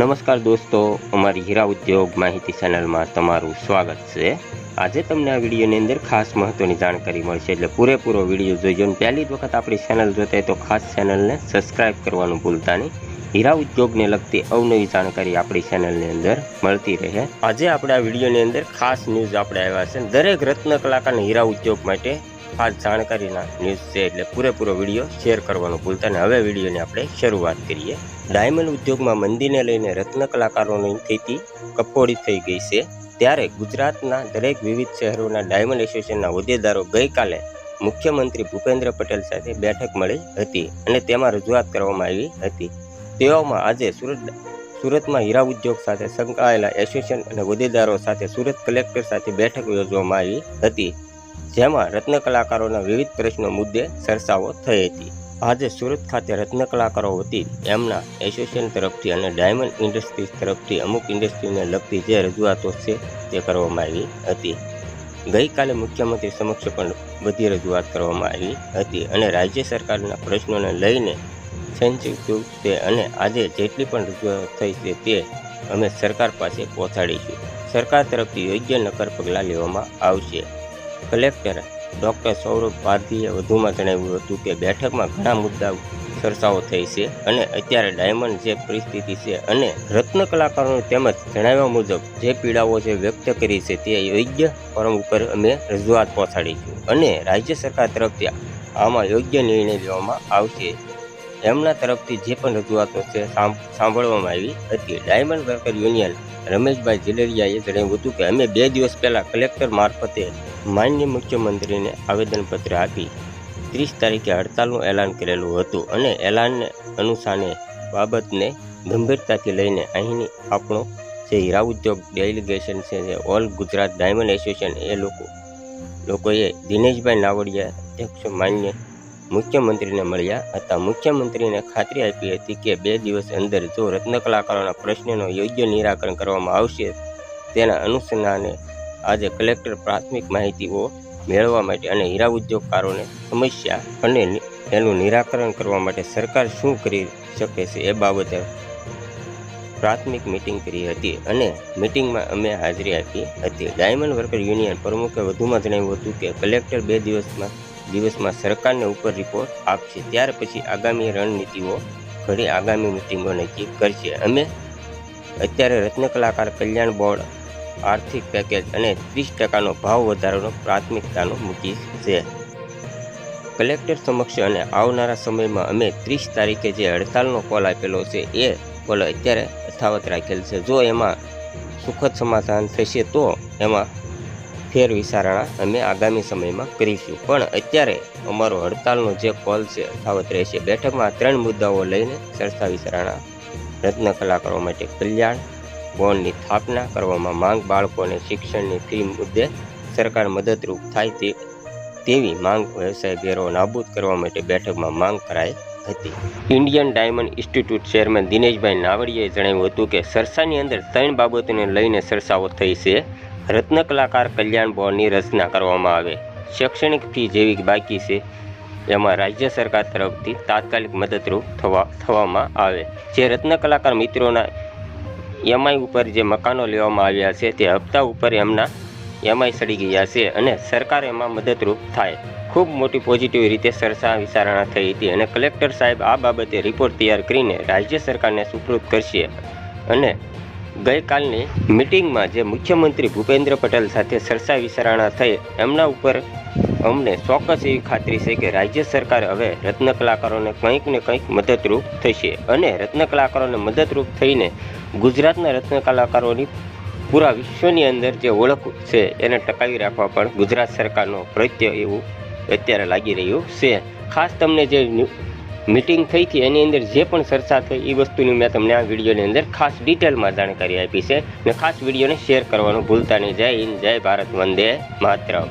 નમસ્કાર દોસ્તો, અમારી હીરા ઉદ્યોગ માહિતી ચેનલમાં તમારું સ્વાગત છે. આજે તમને આ વિડીયોની અંદર ખાસ મહત્વની જાણકારી મળશે, એટલે પૂરેપૂરો વીડિયો જોઈજો અને પહેલી જ વખત આપણી ચેનલ જોતા હોય તો ખાસ ચેનલને સબસ્ક્રાઇબ કરવાનું ભૂલતા નહીં. હીરા ઉદ્યોગને લગતી અવનવી જાણકારી આપણી ચેનલની અંદર મળતી રહે. આજે આપણે આ વિડીયોની અંદર ખાસ ન્યૂઝ આપણે આવ્યા છે. દરેક રત્ન કલાકારને હીરા ઉદ્યોગ માટે ખાસ જાણકારીના ન્યૂઝ છે એટલે પૂરેપૂરો વીડિયો શેર કરવાનું ભૂલતા અને હવે વિડીયોની આપણે શરૂઆત કરીએ. ડાયમંડ ઉદ્યોગમાં મંદીને લઈને રત્ન કલાકારોની સ્થિતિ કફોડી થઈ ગઈ છે. ત્યારે ગુજરાતના દરેક વિવિધ શહેરોના ડાયમંડ એસોસિએશનના હોદ્દેદારો ગઈકાલે મુખ્યમંત્રી ભૂપેન્દ્ર પટેલ સાથે બેઠક મળી હતી અને તેમાં રજૂઆત કરવામાં આવી હતી. તેઓમાં આજે સુરત, સુરતમાં હીરા ઉદ્યોગ સાથે સંકળાયેલા એસોસિએશન અને હોદ્દેદારો સાથે સુરત કલેક્ટર સાથે બેઠક યોજવામાં આવી હતી. જેમાં રત્ન કલાકારોના વિવિધ પ્રશ્નો મુદ્દે ચર્ચાઓ થઈ હતી. આજે સુરત ખાતે રત્ન કલાકારો વતી એમના એસોસિએશન તરફથી અને ડાયમંડ ઇન્ડસ્ટ્રીઝ તરફથી અમુક ઇન્ડસ્ટ્રીને લગતી જે રજૂઆતો છે તે કરવામાં આવી હતી. ગઈકાલે મુખ્યમંત્રી સમક્ષ પણ બધી રજૂઆત કરવામાં આવી હતી અને રાજ્ય સરકારના પ્રશ્નોને લઈને સેન્સિટિવ છે અને આજે જેટલી પણ રજૂઆત થઈ છે તે અમે સરકાર પાસે પહોંચાડીશું. સરકાર તરફથી યોગ્ય નક્કર પગલાં લેવામાં આવશે. કલેક્ટર ડૉક્ટર સૌરભ પારધીએ વધુમાં જણાવ્યું હતું કે બેઠકમાં ઘણા મુદ્દાઓ ચર્ચાઓ થઈ છે અને અત્યારે ડાયમંડ જે પરિસ્થિતિ છે અને રત્ન કલાકારોને તેમજ જણાવ્યા મુજબ જે પીડાઓ જે વ્યક્ત કરી છે તે યોગ્ય ફોરમ ઉપર અમે રજૂઆત પહોંચાડીશું અને રાજ્ય સરકાર તરફથી આમાં યોગ્ય નિર્ણય લેવામાં આવશે. એમના તરફથી જે પણ રજૂઆતો છે સાંભ- સાંભળવામાં આવી હતી. ડાયમંડ વર્કર યુનિયન રમેશભાઈ જિલેરિયાએ જણાવ્યું હતું કે અમે બે દિવસ પહેલાં કલેક્ટર મારફતે માન્ય મુખ્યમંત્રીને આવેદનપત્ર આપી ત્રીસ તારીખે હડતાલનું એલાન કરેલું હતું અને એલાનને અનુસારે બાબતને ગંભીરતાથી લઈને અહીંની આપણો જે હીરા ઉદ્યોગ, ડેલિગેશન છે જે ઓલ ગુજરાત ડાયમંડ એસોસિએશન, એ લોકો, લોકોએ દિનેશભાઈ નાવડિયા અધ્યક્ષ માન્ય મુખ્યમંત્રીને મળ્યા હતા. મુખ્યમંત્રીને ખાતરી આપી હતી કે બે દિવસ અંદર જો રત્ન કલાકારોના પ્રશ્નનો યોગ્ય નિરાકરણ કરવામાં આવશે તેના અનુસંધાને આજે કલેક્ટર પ્રાથમિક માહિતીઓ મેળવવા માટે અને હીરા ઉદ્યોગકારોને સમસ્યા અને એનું નિરાકરણ કરવા માટે સરકાર શું કરી શકે છે એ બાબતે પ્રાથમિક મિટિંગ કરી હતી અને મિટિંગમાં અમે હાજરી આપી હતી. ડાયમંડ વર્કર યુનિયન પ્રમુખે વધુમાં જણાવ્યું હતું કે કલેક્ટર બે દિવસમાં દિવસમાં સરકારને ઉપર રિપોર્ટ આપશે. ત્યાર પછી આગામી રણનીતિઓ ઘડી આગામી મિટિંગો નક્કી કરશે. અમે અત્યારે રત્ન કલાકાર કલ્યાણ બોર્ડ આર્થિક પેકેજ અને ત્રીસ ટકાનો ભાવ વધારાનો પ્રાથમિકતાનો મૂકી છે. કલેક્ટર સમક્ષ અને આવનારા સમયમાં અમે ત્રીસ તારીખે જે હડતાલનો કોલ આપેલો છે, એ કોલ અત્યારે યથાવત રાખેલ છે. જો એમાં સુખદ સમાધાન થશે, તો એમાં ફેર વિચારણા અમે આગામી સમયમાં કરીશું. પણ અત્યારે અમારો હડતાલનો જે કોલ છે, યથાવત રહેશે. બેઠકમાં ત્રણ મુદ્દાઓ લઈને ચર્ચા વિચારણા, રત્ન કલાકારો માટે કલ્યાણ બોન્ડની સ્થાપના કરવામાં માંગ બાળકોને શિક્ષણની ફી મુદ્દે સરકાર મદદરૂપ થાય તે તેવી માંગ વ્યવસાય વેરો નાબૂદ કરવા માટે બેઠકમાં માંગ કરાઈ હતી. Indian diamond institute chairman Dineshbhai નાવડીએ જણાવ્યું હતું કે સરસાની અંદર ત્રણ બાબતોને લઈને સરસાઓ થઈ છે. રત્ન કલાકાર કલ્યાણ બોર્ડની રચના કરવામાં આવે. શૈક્ષણિક ફી જેવી બાકી છે. એમાં રાજ્ય સરકાર તરફથી તાત્કાલિક મદદરૂપ થવા, થવામાં આવે. જે રત્ન કલાકાર મિત્રોના એમઆઈ ઉપર જે મકાનો લેવામાં આવ્યા છે તે હપ્તા ઉપર એમના એમઆઈ સડી ગયા છે અને સરકાર એમાં મદદરૂપ થાય. ખૂબ મોટી પોઝિટિવ રીતે સરસા વિચારણા થઈ હતી અને કલેક્ટર સાહેબ આ બાબતે રિપોર્ટ તૈયાર કરીને રાજ્ય સરકારને સુપૃત કરશે. અને ગઈકાલની મિટિંગમાં જે મુખ્યમંત્રી ભૂપેન્દ્ર પટેલ સાથે સરસા વિચારણા થઈ, એમના ઉપર અમને ચોક્કસ એવી ખાતરી છે કે રાજ્ય સરકાર હવે રત્ન કલાકારોને કંઈક ને કંઈક મદદરૂપ થશે અને રત્ન કલાકારોને મદદરૂપ થઈને ગુજરાતના રત્ન કલાકારોની પૂરા વિશ્વની અંદર જે ઓળખ છે એને ટકાવી રાખવા પણ ગુજરાત સરકારનો પ્રત્ય એવું અત્યારે લાગી રહ્યું છે. ખાસ તમને જે મિટિંગ થઈ હતી એની અંદર જે પણ ચર્ચા થઈ એ વસ્તુની મેં તમને આ વિડીયોની અંદર ખાસ ડિટેલમાં જાણકારી આપી છે. અને ખાસ વિડીયોને શેર કરવાનું ભૂલતા નહીં. જય હિન્દ, જય ભારત, વંદે માતરમ.